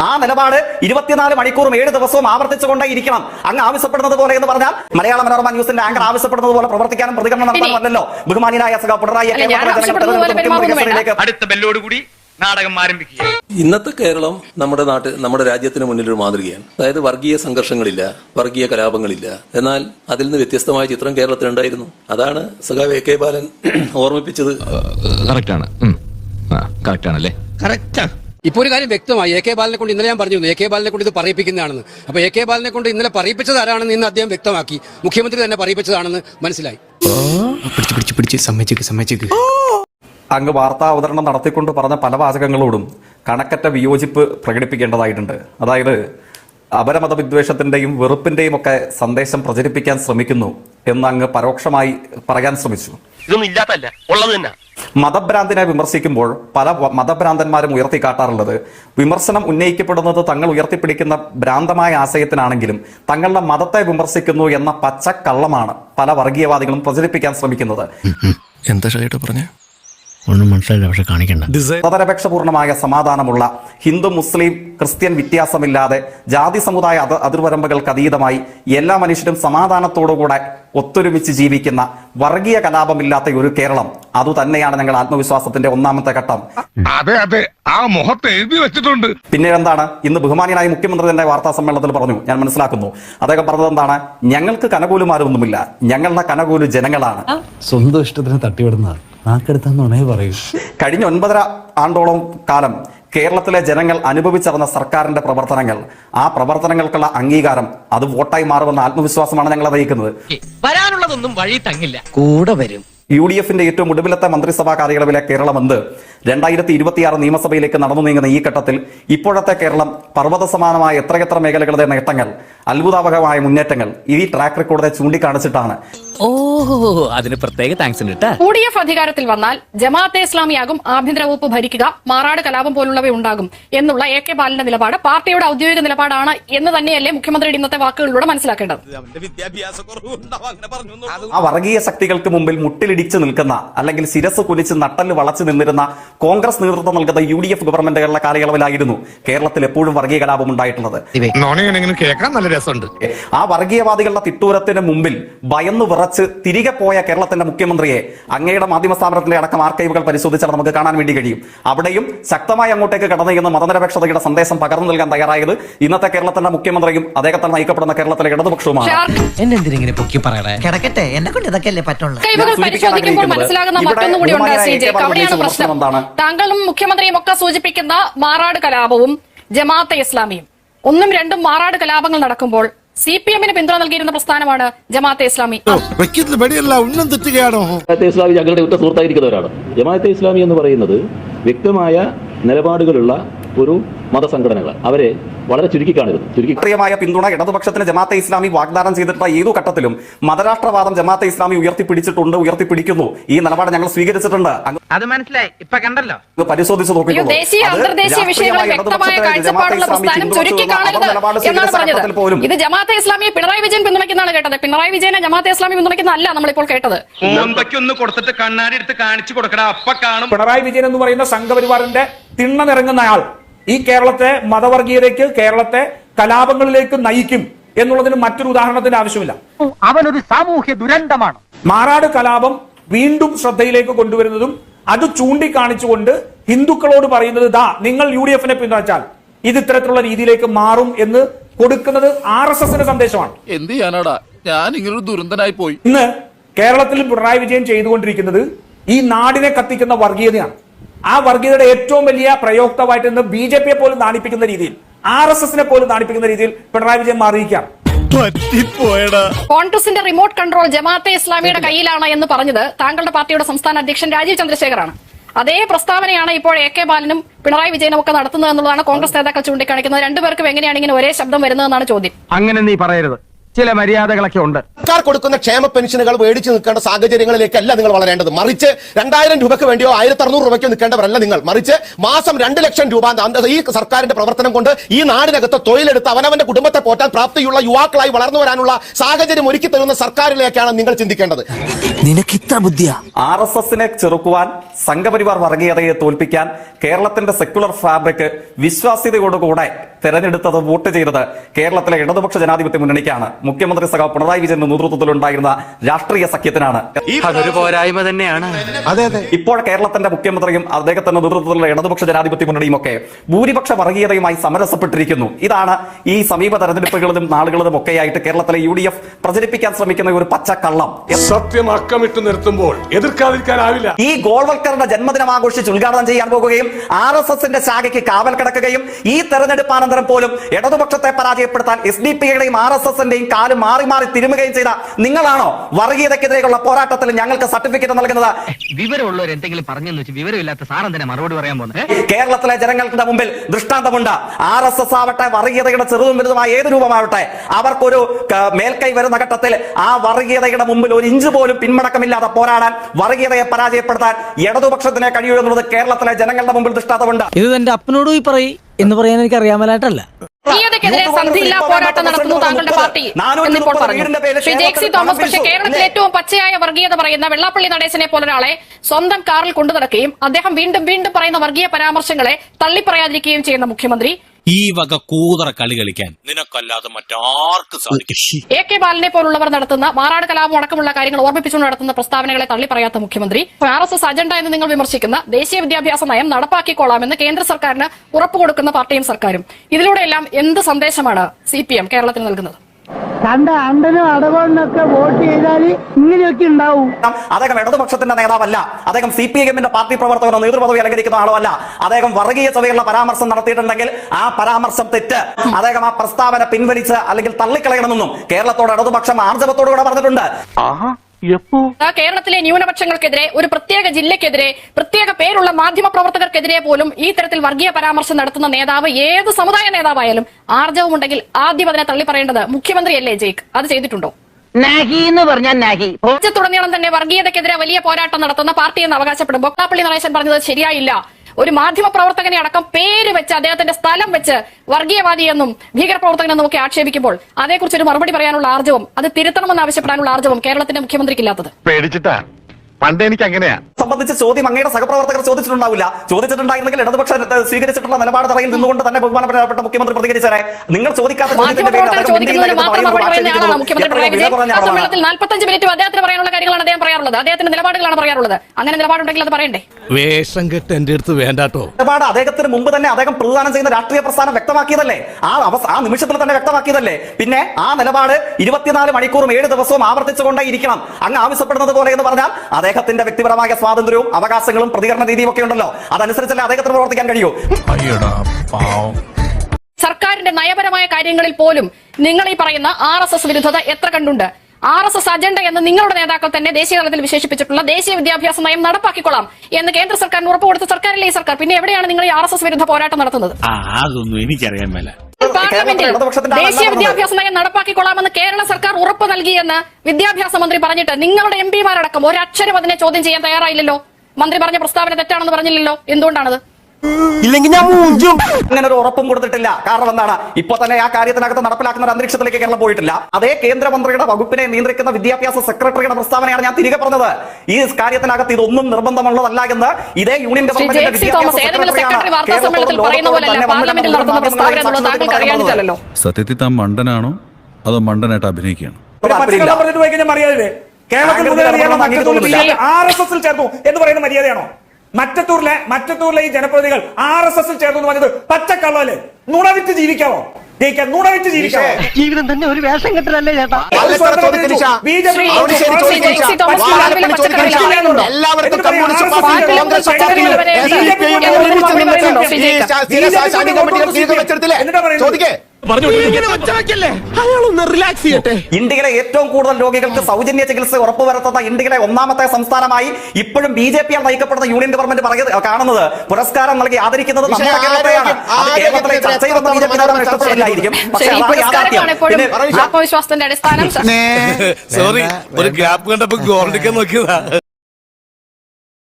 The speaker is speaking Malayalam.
ആ നിലപാട് ഇരുപത്തിനാല് മണിക്കൂറും ഏഴ് ദിവസവും ആവർത്തിച്ചുകൊണ്ടേ ഇരിക്കണം. അങ്ങ് ആവശ്യപ്പെടുന്നത് പോലെ എന്ന് പറഞ്ഞാൽ മലയാള മനോരമ ന്യൂസിന്റെ ആങ്കർ ആവശ്യപ്പെടുന്നത് പോലെ പ്രവർത്തിക്കാനും പ്രതികരണം നടത്താനും അല്ലല്ലോ. ബഹുമാനിയായ അസുഖ പിണറായി അടുത്ത ബെല്ലോടുകൂടി നാടകം ആരംഭിക്കുക. ഇന്നത്തെ കേരളം നമ്മുടെ നാട്ടിൽ നമ്മുടെ രാജ്യത്തിന് മുന്നിൽ ഒരു മാതൃകയാണ്. അതായത് വർഗീയ സംഘർഷങ്ങളില്ല വർഗീയ കലാപങ്ങളില്ല. എന്നാൽ അതിൽ നിന്ന് വ്യത്യസ്തമായ ചിത്രം കേരളത്തിലുണ്ടായിരുന്നു അതാണ് സഖാവ് എ കെ ബാലൻ ഓർമ്മിപ്പിച്ചത്. കറക്റ്റാണ്. കറക്റ്റാണല്ലേ? ഇപ്പൊ ഒരു കാര്യം വ്യക്തമായി എ കെ ബാലനെ കൊണ്ട് ഇന്നലെ ഞാൻ പറഞ്ഞിരുന്നു എ കെ ബാലിനെ കൊണ്ട് ഇത് പറയിപ്പിക്കുന്നതാണെന്ന്. അപ്പൊ എ കെ ബാലിനെ കൊണ്ട് ഇന്നലെ പറയിപ്പിച്ചത് ആരാണെന്ന് ഇന്ന് അദ്ദേഹം വ്യക്തമാക്കി. മുഖ്യമന്ത്രി തന്നെ പറയിപ്പിച്ചതാണെന്ന് മനസ്സിലായി. പിടിച്ച് പിടിച്ച് പിടിച്ച് സമ്മതിച്ചേക്ക് സമ്മതിച്ചേക്ക്. അങ്ങ് വാർത്താ അവതരണം നടത്തിക്കൊണ്ട് പറഞ്ഞ പല വാചകങ്ങളോടും കണക്കറ്റ വിയോജിപ്പ് പ്രകടിപ്പിക്കേണ്ടതായിട്ടുണ്ട്. അതായത് അപരമത വിദ്വേഷത്തിന്റെയും വെറുപ്പിന്റെയും ഒക്കെ സന്ദേശം പ്രചരിപ്പിക്കാൻ ശ്രമിക്കുന്നു. എന്ന് അങ്ങ് പരോക്ഷമായി പറയാൻ ശ്രമിച്ചു. ഇതൊന്നും ഇല്ലാത്തല്ല ഉള്ളത് തന്നെ. മതഭ്രാന്തിനെ വിമർശിക്കുമ്പോൾ പല മതഭ്രാന്തന്മാരും ഉയർത്തിക്കാട്ടാറുള്ളത് വിമർശനം ഉന്നയിക്കപ്പെടുന്നത് തങ്ങൾ ഉയർത്തിപ്പിടിക്കുന്ന ഭ്രാന്തമായ ആശയത്തിനാണെങ്കിലും തങ്ങളുടെ മതത്തെ വിമർശിക്കുന്നു എന്ന പച്ചക്കള്ളമാണ് പല വർഗീയവാദികളും പ്രചരിപ്പിക്കാൻ ശ്രമിക്കുന്നത്. എന്താ പറഞ്ഞേ? ഒന്നും മനസ്സിലായില്ല പക്ഷെ കാണിക്കണ്ട. മതനിരപേക്ഷപൂർണമായ സമാധാനമുള്ള ഹിന്ദു മുസ്ലിം ക്രിസ്ത്യൻ വ്യത്യാസമില്ലാതെ ജാതി സമുദായ അത അതിർവരമ്പുകൾക്ക് അതീതമായി എല്ലാ മനുഷ്യരും സമാധാനത്തോടുകൂടെ ഒത്തൊരുമിച്ച് ജീവിക്കുന്ന വർഗീയ കലാപമില്ലാത്ത ഒരു കേരളം. അതുതന്നെയാണ് ഞങ്ങൾ ആത്മവിശ്വാസത്തിന്റെ ഒന്നാമത്തെ ഘട്ടം. അതെ അതെ. ആ മുഖത്ത് എഴുതി വെച്ചിട്ടുണ്ട്. പിന്നെ എന്താണ്? ഇന്ന് ബഹുമാനിയനായ മുഖ്യമന്ത്രി തന്നെ വാർത്താ സമ്മേളനത്തിൽ പറഞ്ഞു. ഞാൻ മനസ്സിലാക്കുന്നു. അദ്ദേഹം പറഞ്ഞത് എന്താണ്? ഞങ്ങൾക്ക് കനകൂലുമാരൊന്നുമില്ല. ഞങ്ങളുടെ കനകൂലു ജനങ്ങളാണ്. സ്വന്തം ഇഷ്ടത്തിന് നാക്കെടുത്താന്നുണേ പറയൂ. കഴിഞ്ഞ ഒൻപതര ആണ്ടോളം കാലം കേരളത്തിലെ ജനങ്ങൾ അനുഭവിച്ചറിഞ്ഞ സർക്കാരിന്റെ പ്രവർത്തനങ്ങൾ. ആ പ്രവർത്തനങ്ങൾക്കുള്ള അംഗീകാരം അത് വോട്ടായി മാറുമെന്ന ആത്മവിശ്വാസമാണ് ഞങ്ങൾ അറിയിക്കുന്നത്. വരാനുള്ളതൊന്നും വഴി തങ്ങില്ല. കൂടെ വരും. യു ഡി എഫിന്റെ ഏറ്റവും ഒടുവിലത്തെ മന്ത്രിസഭാ കാലയളവിലെ കേരളം എന്ത്? രണ്ടായിരത്തി ഇരുപത്തിയാറ് നിയമസഭയിലേക്ക് നടന്നു നീങ്ങുന്ന ഈ ഘട്ടത്തിൽ ഇപ്പോഴത്തെ കേരളം പർവത സമാനമായ എത്രയെത്ര മേഖലകളുടെ നേട്ടങ്ങൾ അത്ഭുതാപകമായ മുന്നേറ്റങ്ങൾ ഈ ട്രാക്ക് റെക്കോർഡിനെ ചൂണ്ടിക്കാണിച്ചിട്ടാണ്. ഓ അതിന് പ്രത്യേക താങ്ക്സ് ഉണ്ട് യു ഡി എഫ് അധികാരത്തിൽ വന്നാൽ ജമാഅത്തെ ഇസ്ലാമിയാകും ആഭ്യന്തര വകുപ്പ് ഭരിക്കുക മാറാട് കലാപം പോലുള്ളവ ഉണ്ടാകും എന്നുള്ള എ കെ ബാലന്റെ നിലപാട്. പാർട്ടിയുടെ ഔദ്യോഗിക നിലപാടാണ് എന്ന് തന്നെയല്ലേ മുഖ്യമന്ത്രിയുടെ ഇന്നത്തെ വാക്കുകളിലൂടെ മനസ്സിലാക്കേണ്ടത്. ആ വർഗീയ ശക്തികൾക്ക് മുമ്പിൽ മുട്ടിലിടിച്ച് നിൽക്കുന്ന അല്ലെങ്കിൽ ശിരസ് കുലിച്ച് നട്ടൽ വളച്ചു നിന്നിരുന്ന കോൺഗ്രസ് നേതൃത്വം നൽകുന്ന യു ഡി എഫ് ഗവൺമെന്റുകളുടെ കാലയളവിലായിരുന്നു കേരളത്തിൽ എപ്പോഴും വർഗീയ കലാപം ഉണ്ടായിട്ടുള്ളത്. നോണിങ്ങനെ കേൾക്കാൻ നല്ല രസമുണ്ട്. ആ വർഗീയവാദികളുടെ തിട്ടൂരത്തിന് മുമ്പിൽ ഭയന്നു വിറച്ച് തിരികെ പോയ കേരളത്തിന്റെ മുഖ്യമന്ത്രിയെ അങ്ങയുടെ മാധ്യമ സ്ഥാപനത്തിലെ അടക്കം ആർക്കൈവുകൾ പരിശോധിച്ചാൽ നമുക്ക് കാണാൻ വേണ്ടി കഴിയും. അവിടെയും ശക്തമായി അങ്ങോട്ടേക്ക് കടന്നു ചെന്ന് മതനിരപേക്ഷതയുടെ സന്ദേശം പകർന്നു നൽകാൻ തയ്യാറായത് ഇന്നത്തെ കേരളത്തിന്റെ മുഖ്യമന്ത്രിയും അദ്ദേഹത്താൽ നയിക്കപ്പെടുന്ന കേരളത്തിലെ ഇടതുപക്ഷവുമാണ്. എന്നെ എന്തിനെ പൊക്കി പറയണേ? കിടക്കട്ടെ. എന്നെ കൊണ്ട് പറ്റുള്ളൂ? താങ്കളും മുഖ്യമന്ത്രിയും ഒക്കെ സൂചിപ്പിക്കുന്ന മാറാട് കലാപവും ജമാഅത്തെ ഇസ്ലാമിയും. ഒന്നും രണ്ടും മാറാട് കലാപങ്ങൾ നടക്കുമ്പോൾ സി പി എമ്മിന് പിന്തുണ നൽകിയിരുന്ന പ്രസ്ഥാനമാണ് ജമാഅത്തെ ഇസ്ലാമി. ജമാഅത്തെ ഇസ്ലാമി ഞങ്ങളുടെ ഉറ്റ സുഹൃത്തായിരിക്കുന്നവരാണ്. ജമാഅത്തെ ഇസ്ലാമി എന്ന് പറയുന്നത് വ്യക്തമായ നിലപാടുകളുള്ള ഒരു മതസംഘടനകൾ. അവരെ വളരെ ചുരുക്കി കാണരുത്. ചുരുക്കി രാഷ്ട്രീയമായ പിന്തുണ ഇടതുപക്ഷത്തിന് ജമാഅത്തെ ഇസ്ലാമി വാഗ്ദാനം ചെയ്തിട്ടുള്ള ഏതു ഘട്ടത്തിലും മതരാഷ്ട്രവാദം ജമാഅത്തെ ഇസ്ലാമി ഉയർത്തിപ്പിടിച്ചിട്ടുണ്ട് ഉയർത്തിപ്പിടിക്കുന്നു. ഈ നിലപാട് ഞങ്ങൾ സ്വീകരിച്ചിട്ടുണ്ട്. അത് മനസ്സിലായി. ഇപ്പൊ കണ്ടല്ലോ? പരിശോധിച്ചു നോക്കിക്കോളൂ. ദേശീയ അന്തർദേശീയ വിഷയങ്ങളിൽ വ്യക്തമായ കാഴ്ചപ്പാടുള്ള പ്രസ്ഥാനം ചുരുക്കി പിന്തുണച്ചുള്ള കാണരുത് അവർ നിലപാട് എന്നാണ് പറഞ്ഞത്. പോലും. ഇത് ജമാഅത്തെ ഇസ്ലാമിയെ പിണറായി വിജയൻ പിന്തുണയ്ക്കുന്നതാണ് കേട്ടത്. പിണറായി വിജയനെ ജമാഅത്തെ ഇസ്ലാമി പിന്തുണയ്ക്കുന്ന അല്ല നമ്മളിപ്പോൾ കേട്ടത്. ഒന്ന് കൊടുത്തിട്ട് കണ്ണാടി എടുത്ത് കാണിച്ചു കൊടുക്കടാ. അപ്പ കാണും. പിണറായി വിജയൻ എന്ന് പറയുന്ന സംഘപരിവാറിന്റെ തിണ്ണ നിറങ്ങുന്ന ആൾ ഈ കേരളത്തെ മതവർഗീയതയ്ക്ക് കേരളത്തെ കലാപങ്ങളിലേക്ക് നയിക്കും എന്നുള്ളതിന് മറ്റൊരു ഉദാഹരണത്തിന്റെ ആവശ്യമില്ല. അവനൊരു സാമൂഹ്യ ദുരന്തമാണ്. മാറാട് കലാപം വീണ്ടും ശ്രദ്ധയിലേക്ക് കൊണ്ടുവരുന്നതും അത് ചൂണ്ടിക്കാണിച്ചുകൊണ്ട് ഹിന്ദുക്കളോട് പറയുന്നത് ദാ നിങ്ങൾ യു ഡി എഫിനെ പിന്തുണച്ചാൽ ഇത് ഇത്തരത്തിലുള്ള രീതിയിലേക്ക് മാറും എന്ന് കൊടുക്കുന്നത് ആർ എസ് എസിന്റെ സന്ദേശമാണ്. എന്ത് ചെയ്യാനാടാ? ഞാൻ ഇങ്ങനൊരു ദുരന്തനായി പോയി. ഇന്ന് കേരളത്തിൽ പിണറായി വിജയൻ ചെയ്തുകൊണ്ടിരിക്കുന്നത് ഈ നാടിനെ കത്തിക്കുന്ന വർഗീയതയാണ്. ആ വർഗീയതയുടെ ഏറ്റവും വലിയ പ്രയോക്തമായിട്ട് ഇന്ന് ബി ജെ പിയെ പോലും നാണിപ്പിക്കുന്ന രീതിയിൽ ആർ എസ് എസിനെ പോലും നാണിപ്പിക്കുന്ന രീതിയിൽ പിണറായി വിജയൻ മാറിയിരിക്കാം കോൺഗ്രസിന്റെ റിമോട്ട് കൺട്രോൾ ജമാഅത്തെ ഇസ്ലാമിയുടെ കയ്യിലാണ് എന്ന് പറഞ്ഞത് താങ്കളുടെ പാർട്ടിയുടെ സംസ്ഥാന അധ്യക്ഷൻ രാജീവ് ചന്ദ്രശേഖറാണ് അതേ പ്രസ്താവനയാണ് ഇപ്പോൾ എ കെ ബാലനും പിണറായി വിജയനും ഒക്കെ നടത്തുന്നത് എന്നുള്ളതാണ് കോൺഗ്രസ് നേതാക്കൾ ചൂണ്ടിക്കാണിക്കുന്നത്. രണ്ടുപേർക്കും എങ്ങനെയാണ് ഇങ്ങനെ ഒരേ ശബ്ദം വരുന്നതെന്നാണ് ചോദ്യം. അങ്ങനെ നീ പറയരുത്. ചില മര്യാദകളൊക്കെ ഉണ്ട്. സർക്കാർ കൊടുക്കുന്ന ക്ഷേമ പെൻഷനുകൾ മേടിച്ച് നിൽക്കേണ്ട സാഹചര്യങ്ങളിലേക്കല്ല നിങ്ങൾ വളരേണ്ടത്. മറിച്ച് രണ്ടായിരം രൂപയ്ക്ക് വേണ്ടിയോ ആയിരത്തി അറുന്നൂറ് രൂപയ്ക്കോ നിൽക്കേണ്ടവരല്ല നിങ്ങൾ. മറിച്ച് മാസം രണ്ട് ലക്ഷം രൂപ ഈ സർക്കാരിന്റെ പ്രവർത്തനം കൊണ്ട് ഈ നാടിനകത്ത് തൊഴിലെടുത്ത് അവനവന്റെ കുടുംബത്തെ പോറ്റാൻ പ്രാപ്തിയുള്ള യുവാക്കളായി വളർന്നു വരാനുള്ള സാഹചര്യം ഒരുക്കി തരുന്ന സർക്കാരിലേക്കാണ് നിങ്ങൾ ചിന്തിക്കേണ്ടത്. നിനക്ക് ഇത്ര ബുദ്ധിയാ? ആർ എസ് എസിനെ ചെറുക്കുവാൻ സംഘപരിവാർ വർഗീയതയെ തോൽപ്പിക്കാൻ കേരളത്തിന്റെ സെക്യുലർ ഫാബ്രിക് വിശ്വാസ്യതയോടുകൂടെ തെരഞ്ഞെടുത്തത് വോട്ട് ചെയ്തത് കേരളത്തിലെ ഇടതുപക്ഷ ജനാധിപത്യ മുന്നണിക്കാണ്. മുഖ്യമന്ത്രി സഖാവ് പിണറായി വിജയന്റെ നേതൃത്വത്തിലുണ്ടായിരുന്ന രാഷ്ട്രീയ സഖ്യത്തിനാണ്. പോരായ്മ തന്നെയാണ്. അതെ അതെ. ഇപ്പോൾ കേരളത്തിന്റെ മുഖ്യമന്ത്രിയും അദ്ദേഹത്തിന്റെ നേതൃത്വത്തിലുള്ള ഇടതുപക്ഷ ജനാധിപത്യ മുന്നണിയും ഒക്കെ ഭൂരിപക്ഷ വർഗീയതയുമായി സമരസപ്പെട്ടിരിക്കുന്നു. ഇതാണ് ഈ സമീപ തെരഞ്ഞെടുപ്പുകളിലും നാളുകളിലും ഒക്കെയായിട്ട് കേരളത്തിലെ യു ഡി എഫ് പ്രചരിപ്പിക്കാൻ ശ്രമിക്കുന്ന ഒരു പച്ചക്കള്ളം. സത്യം അക്കമിട്ട് നിർത്തുമ്പോൾ എതിർക്കാതിരിക്കാനാവില്ല. ഈ ഗോൾവൽക്കറിന്റെ ജന്മദിനം ആഘോഷിച്ച് ഉദ്ഘാടനം ചെയ്യാൻ പോകുകയും ആർ എസ് എസിന്റെ ശാഖയ്ക്ക് കാവൽ കിടക്കുകയും ഈ തെരഞ്ഞെടുപ്പാനന്തരം പോലും ഇടതുപക്ഷത്തെ പരാജയപ്പെടുത്താൻ എസ് ഡി പിയുടെയും ആർ എസ് എസിന്റെയും കാൽ മാറി മാറി തിരുമുകയും ചെയ്ത നിങ്ങളാണോ വർഗീയതയ്ക്കെതിരെയുള്ള പോരാട്ടത്തിൽ ഞങ്ങൾക്ക് സർട്ടിഫിക്കറ്റ് നൽകുന്നത്? വിവരമുള്ളവർ എന്തെങ്കിലും പറഞ്ഞെന്ന് വെച്ച് വിവരമില്ലാത്ത സാറന്തിനെ മറുപടി പറയാൻ പോകുന്നത്? കേരളത്തിലെ ജനങ്ങളുടെ മുമ്പിൽ ദൃഷ്ടാന്തമുണ്ട്. ആർ എസ് എസ് ആവട്ടെ വർഗീയതയുടെ ചെറുതും വലുതുമായ ഏത് രൂപമാവട്ടെ അവർക്കൊരു ക- മേൽക്കൈ വരുന്ന ഘട്ടത്തിൽ ആ വർഗീയതയുടെ മുമ്പിൽ ഒരു ഇഞ്ച് പോലും പിന്മടക്കമില്ലാതെ പോരാടാൻ വർഗീയതയെ പരാജയപ്പെടുത്താൻ ഇടതുപക്ഷത്തിനെ കഴിയൂ എന്നുള്ളത് കേരളത്തിലെ ജനങ്ങളുടെ മുമ്പിൽ ദൃഷ്ടാന്തമുണ്ട്. ഇത് എന്റെ അപ്പനോട് പോയി പറയ് എന്ന് പറയാൻ എനിക്ക് അറിയാമലായിട്ടല്ല. പോരാട്ടം നടത്തുന്നു താങ്കളുടെ പാർട്ടി എന്നിപ്പോൾ പറഞ്ഞു. ശ്രീ ജേക്സി തോമസ് പക്ഷേ കേരളത്തിൽ ഏറ്റവും പച്ചയായ വർഗീയത പറയുന്ന വെള്ളാപ്പള്ളി നടേശനെ പോലൊരാളെ സ്വന്തം കാറിൽ കൊണ്ടു നടക്കുകയും അദ്ദേഹം വീണ്ടും വീണ്ടും പറയുന്ന വർഗീയ പരാമർശങ്ങളെ തള്ളിപ്പറയാതിരിക്കുകയും ചെയ്യുന്ന മുഖ്യമന്ത്രി ഈ വക കൂതറ കളി കളിക്കാൻ. നിനക്കല്ലാതെ മറ്റാർക്ക് സാധിക്കും എ കെ ബാലനെ പോലുള്ളവർ നടത്തുന്ന മാറാട് കലാപം അടക്കമുള്ള കാര്യങ്ങൾ ഓർമ്മിപ്പിച്ചുകൊണ്ട് നടത്തുന്ന പ്രസ്താവനകളെ തള്ളിപ്പറയാത്ത മുഖ്യമന്ത്രി. ആർ എസ് എസ് അജണ്ട എന്ന് നിങ്ങൾ വിമർശിക്കുന്ന ദേശീയ വിദ്യാഭ്യാസ നയം നടപ്പാക്കിക്കൊള്ളാമെന്ന് കേന്ദ്ര സർക്കാരിന് ഉറപ്പ് കൊടുക്കുന്ന പാർട്ടിയും സർക്കാരും. ഇതിലൂടെയെല്ലാം എന്ത് സന്ദേശമാണ് സി കേരളത്തിന് നൽകുന്നത്? കണ്ട അണ്ടനും അടവണ്ണൊക്കെ വോട്ട് ചെയ്താൽ ഇങ്ങനെയൊക്കെ ഉണ്ടാവും. അദ്ദേഹം ഇടതുപക്ഷത്തിന്റെ നേതാവല്ല. അദ്ദേഹം സി പി എമ്മിന്റെ പാർട്ടി പ്രവർത്തകനോ നേതൃപദവി അലങ്കരിക്കുന്ന ആളോ അല്ല അദ്ദേഹം വർഗീയ ചൊവ്വയുള്ള പരാമർശം നടത്തിയിട്ടുണ്ടെങ്കിൽ ആ പരാമർശം തെറ്റ്. അദ്ദേഹം ആ പ്രസ്താവന പിൻവലിച്ച് അല്ലെങ്കിൽ തള്ളിക്കളയണമെന്നും കേരളത്തോട് ഇടതുപക്ഷം ആർജവത്തോടുകൂടെ പറഞ്ഞിട്ടുണ്ട്. കേരളത്തിലെ ന്യൂനപക്ഷങ്ങൾക്കെതിരെ ഒരു പ്രത്യേക ജില്ലക്കെതിരെ പ്രത്യേക പേരുള്ള മാധ്യമ പ്രവർത്തകർക്കെതിരെ പോലും ഈ തരത്തിൽ വർഗീയ പരാമർശം നടത്തുന്ന നേതാവ് ഏത് സമുദായ നേതാവായാലും ആർജവമുണ്ടെങ്കിൽ ആദ്യം അതിനെ തള്ളിപ്പറയേണ്ടത് മുഖ്യമന്ത്രിയല്ലേ ജയിക്ക്? അത് ചെയ്തിട്ടുണ്ടോ? നാഹി എന്ന് പറഞ്ഞാൽ നാഹി. രാജ്യത്തുടനീളം തന്നെ വർഗീയതക്കെതിരെ വലിയ പോരാട്ടം നടത്തുന്ന പാർട്ടി എന്ന് അവകാശപ്പെടുമ്പോൾ കാപ്പള്ളി നടേശൻ പറഞ്ഞത് ശരിയായില്ല. ഒരു മാധ്യമ പ്രവർത്തകനെ അടക്കം പേര് വെച്ച് അദ്ദേഹത്തിന്റെ സ്ഥലം വെച്ച് വർഗീയവാദി എന്നും ഭീകരപ്രവർത്തകനെന്നും ഒക്കെ ആക്ഷേപിക്കുമ്പോൾ അതേക്കുറിച്ച് ഒരു മറുപടി പറയാനുള്ള ആർജവം അത് തിരുത്തണമെന്ന് ആവശ്യപ്പെടാനുള്ള ആർജവം കേരളത്തിന്റെ മുഖ്യമന്ത്രിക്കില്ലാത്തത് പേടിച്ചിട്ടാ. പണ്ട് എനിക്ക് അങ്ങനെയാ സംബന്ധിച്ച് ചോദ്യം അങ്ങയുടെ സഹപ്രവർത്തകർ ചോദിച്ചിട്ടുണ്ടാവില്ല. ചോദിച്ചിട്ടുണ്ടായിരുന്നെങ്കിൽ ഇടതുപക്ഷ സ്വീകരിച്ചിട്ടുള്ള നിലപാട് തറയിൽ നിന്നുകൊണ്ട് തന്നെ ബഹുമാനപ്പെട്ട മുഖ്യമന്ത്രി പ്രതികരിച്ചേരെ നിങ്ങൾ ചോദിക്കാത്ത വേഷം കെട്ട് എന്റെ അടുത്ത് വേണ്ടാട്ടോ. നിലപാട് അദ്ദേഹത്തിന് മുമ്പ് തന്നെ അദ്ദേഹം പ്രതിദാനം ചെയ്യുന്ന രാഷ്ട്രീയ പ്രസ്ഥാനം വ്യക്തമാക്കിയതല്ലേ? ആ അവസ്ഥ ആ നിമിഷത്തിൽ തന്നെ വ്യക്തമാക്കിയതല്ലേ? പിന്നെ ആ നിലപാട് ഇരുപത്തിനാല് മണിക്കൂറും ഏഴ് ദിവസവും ആവർത്തിച്ചുകൊണ്ടേ ഇരിക്കണം. അങ്ങ് ആവശ്യപ്പെടുന്നത് പോലെ എന്ന് പറഞ്ഞാൽ അദ്ദേഹത്തിന്റെ വ്യക്തിപരമായ സ്വാതന്ത്ര്യവും അവകാശങ്ങളും പ്രതികരണ രീതിയും ഒക്കെ ഉണ്ടല്ലോ. അതനുസരിച്ചല്ലേ അദ്ദേഹത്തിന് പ്രവർത്തിക്കാൻ കഴിയൂ. സർക്കാരിന്റെ നയപരമായ കാര്യങ്ങളിൽ പോലും നിങ്ങൾ ഈ പറയുന്ന ആർ എസ് എസ് വിരുദ്ധത എത്ര കണ്ടുണ്ട്? ആർ എസ് എസ് അജണ്ട എന്ന് നിങ്ങളുടെ നേതാക്കൾ തന്നെ ദേശീയ തലത്തിൽ വിശേഷിപ്പിച്ചിട്ടുള്ള ദേശീയ വിദ്യാഭ്യാസ നയം നടപ്പാക്കിക്കൊള്ളാം എന്ന് കേന്ദ്ര സർക്കാരിന് ഉറപ്പ് കൊടുത്ത സർക്കാരിലെ ഈ സർക്കാർ? പിന്നെ എവിടെയാണ് നിങ്ങൾ ഈ ആർ എസ് എസ് വിരുദ്ധ പോരാട്ടം നടത്തുന്നത്? അതൊന്നും എനിക്കറിയാൻ മേല. പാർലമെന്റിൽ ദേശീയ. വിദ്യാഭ്യാസ നയം നടപ്പാക്കിക്കൊള്ളാമെന്ന് കേരള സർക്കാർ ഉറപ്പ് നൽകിയെന്ന് വിദ്യാഭ്യാസ മന്ത്രി പറഞ്ഞിട്ട് നിങ്ങളുടെ എം പിമാരടക്കം ഒരക്ഷരം അതിനെ ചോദ്യം ചെയ്യാൻ തയ്യാറായില്ലല്ലോ? മന്ത്രി പറഞ്ഞ പ്രസ്താവന തെറ്റാണെന്ന് പറഞ്ഞില്ലല്ലോ? എന്തുകൊണ്ടാണത്? ഇല്ലെങ്കിൽ ഞാൻ മൂഞ്ചും. അങ്ങനെ ഒരു ഉറപ്പും കൊടുത്തിട്ടില്ല. കാരണം എന്താണ്? ഇപ്പൊ തന്നെ ആ കാര്യത്തിനകത്ത് നടപ്പിലാക്കുന്ന ഒരു അന്തരീക്ഷത്തിലേക്ക് കേരളം പോയിട്ടില്ല. അതേ കേന്ദ്രമന്ത്രിയുടെ വകുപ്പിനെ നിയന്ത്രിക്കുന്ന വിദ്യാഭ്യാസ സെക്രട്ടറിയുടെ പ്രസ്താവനയാണ് ഞാൻ തിരികെ പറഞ്ഞത്. ഈ കാര്യത്തിനകത്ത് ഇതൊന്നും നിർബന്ധമുള്ളതല്ല എന്ന് ഇതേ യൂണിയൻ അറിയാനില്ലല്ലോ സത്യത്തിൽ താൻ മണ്ടനാണോ? അതോ മണ്ടനായിട്ട് അഭിനയിക്കുകയാണ്? കേരളത്തിൽ. ആർ എസ് എസിൽ ചേർന്നു എന്ന് പറയുന്ന മര്യാദയാണോ? മറ്റത്തൂരിലെ മറ്റത്തൂരിലെ ഈ ജനപ്രതിനിധികൾ ആർ എസ് എസിൽ ചേർന്നു എന്ന് പറഞ്ഞത് പച്ചക്കള്ളല്ലേ നുണവിറ്റ് ജയിക്കാൻ നുണവിറ്റ് ജീവിക്കാമോ ജീവിതം തന്നെ ഒരു വേഷം കെട്ടലല്ലേ ചേട്ടാ എസ് ബി ജെ പി എന്നിട്ടാ പറയുന്നത്? റിലാക്സ് ചെയ്യട്ടെ. ഇന്ത്യയിലെ ഏറ്റവും കൂടുതൽ രോഗികൾക്ക് സൗജന്യ ചികിത്സ ഉറപ്പുവരുത്തുന്ന ഇന്ത്യയിലെ ഒന്നാമത്തെ സംസ്ഥാനമായി ഇപ്പോഴും ബി ജെ പി നയിക്കപ്പെടുന്ന യൂണിയൻ ഗവൺമെന്റ് പറയുന്നത് കാണുന്നത്. പുരസ്കാരം നൽകി ആദരിക്കുന്നത് നമ്മുടെ കേരളത്തെയാണ്. അത് കേരളത്തിലെ ചർച്ച ചെയ്യുന്ന ബി ജെ പി നേതാവിന് ഇഷ്ടപ്പെടില്ലായിരിക്കും പക്ഷേ അതാണ് യാഥാർത്ഥ്യം. പുരസ്കാരമാണ് ആത്മവിശ്വാസത്തിന്റെ അടിസ്ഥാനം. സോറി ഒരു ഗ്യാപ്പ് കണ്ടപ്പോ ഗോൾഡിക്കാൻ നോക്കിയതാ.